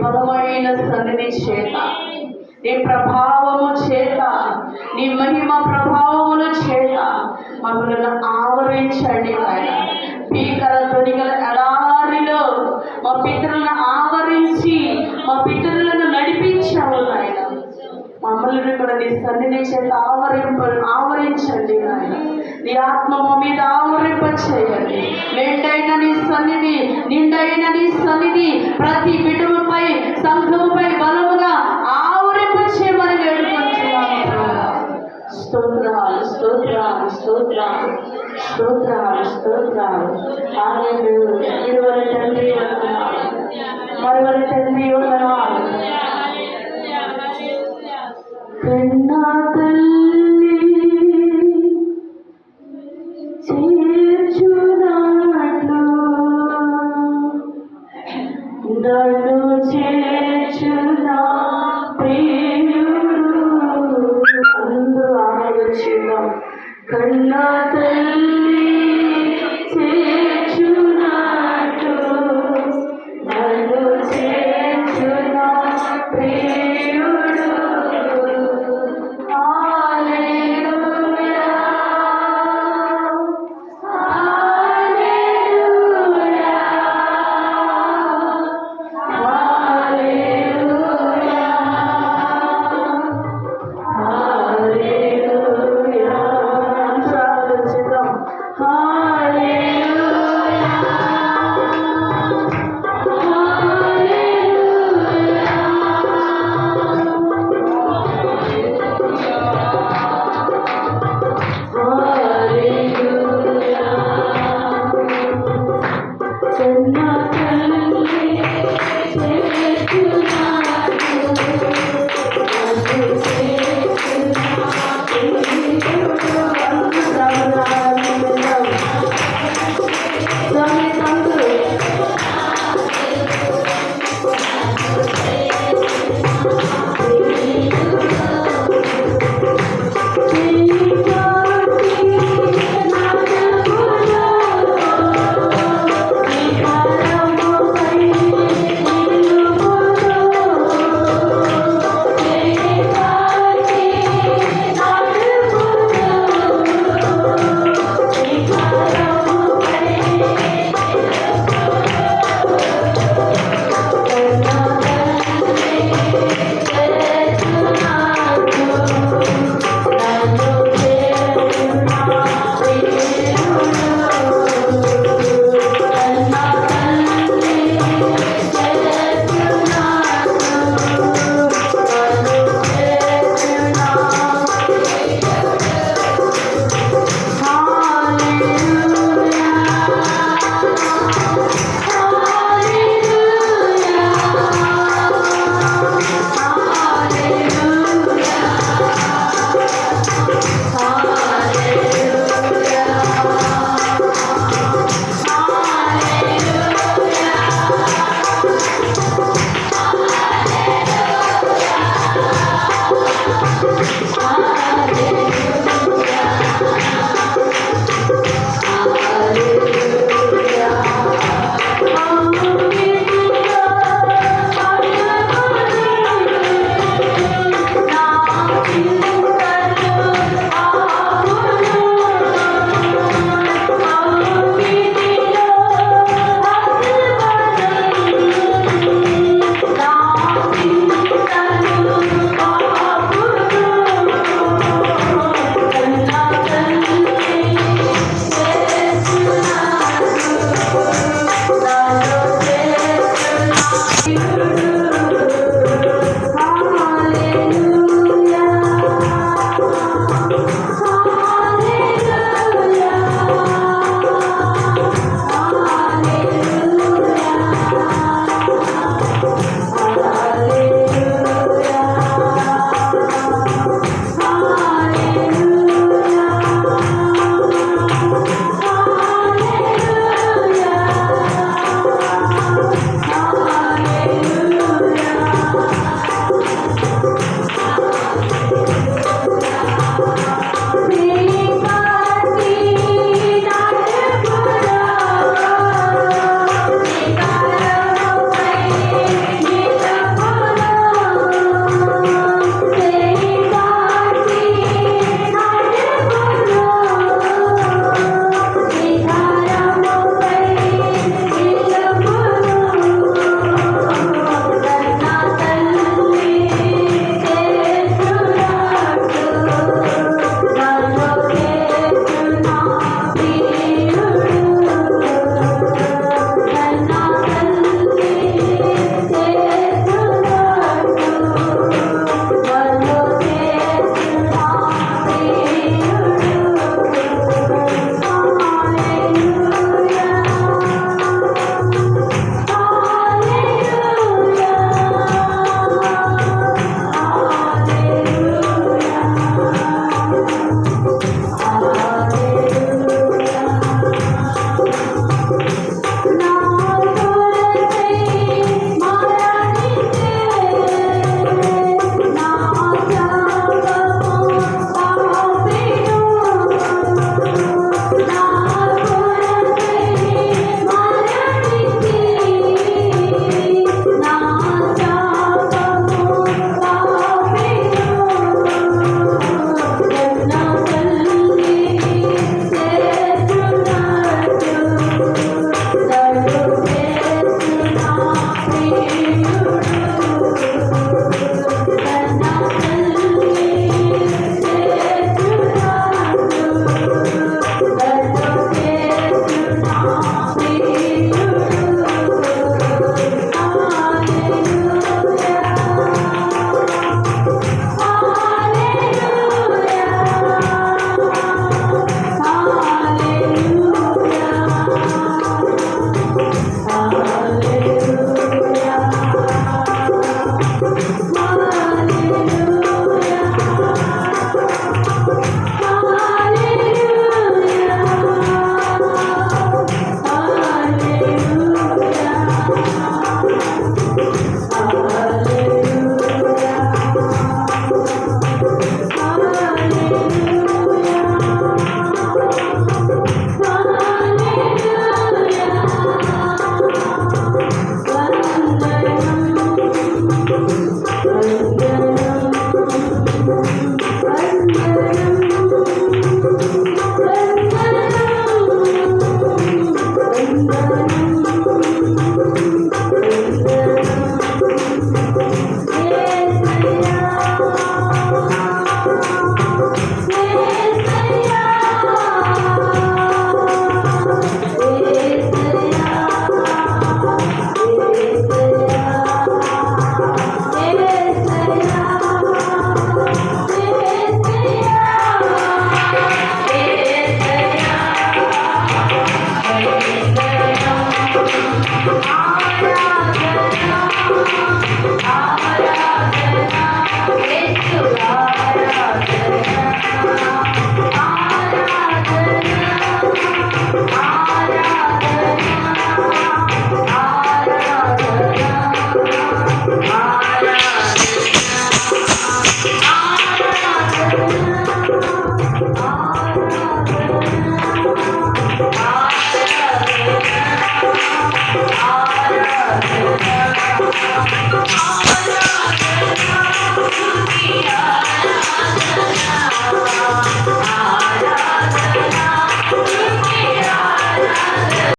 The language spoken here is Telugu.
నీ సన్నిధి చేత. నీ ప్రభావము చేత. నీ మహిమ ప్రభావముల చేత. మమ్మల్ని ఆవరించండి ఆయన. భీకర తొడిగల ఎడారిలో మా పితరులను ఆవరించి మా పితరులను నడిపించాము నాయన మమ్మల్ని కూడా నీ సన్నిధి చేత ఆవరింప ఆవరించండి. నీ ఆత్మ మీద ఆవరింప చేయండి నిండైన నీ సన్నిధి నిండైన నీ సన్నిధి ప్రతి బిడ్డపై సంఘముపై బలముగా ఆవరింప చేయమని వేడుకుంటున్నాను ప్రభువా. స్తోత్రాలు స్తోత్రాలు స్తోత్రాలు స్తోత్రాలు స్తోత్రాలు హల్లెలూయా. ఇరువరి తండ్రి ಕಣ್ಣ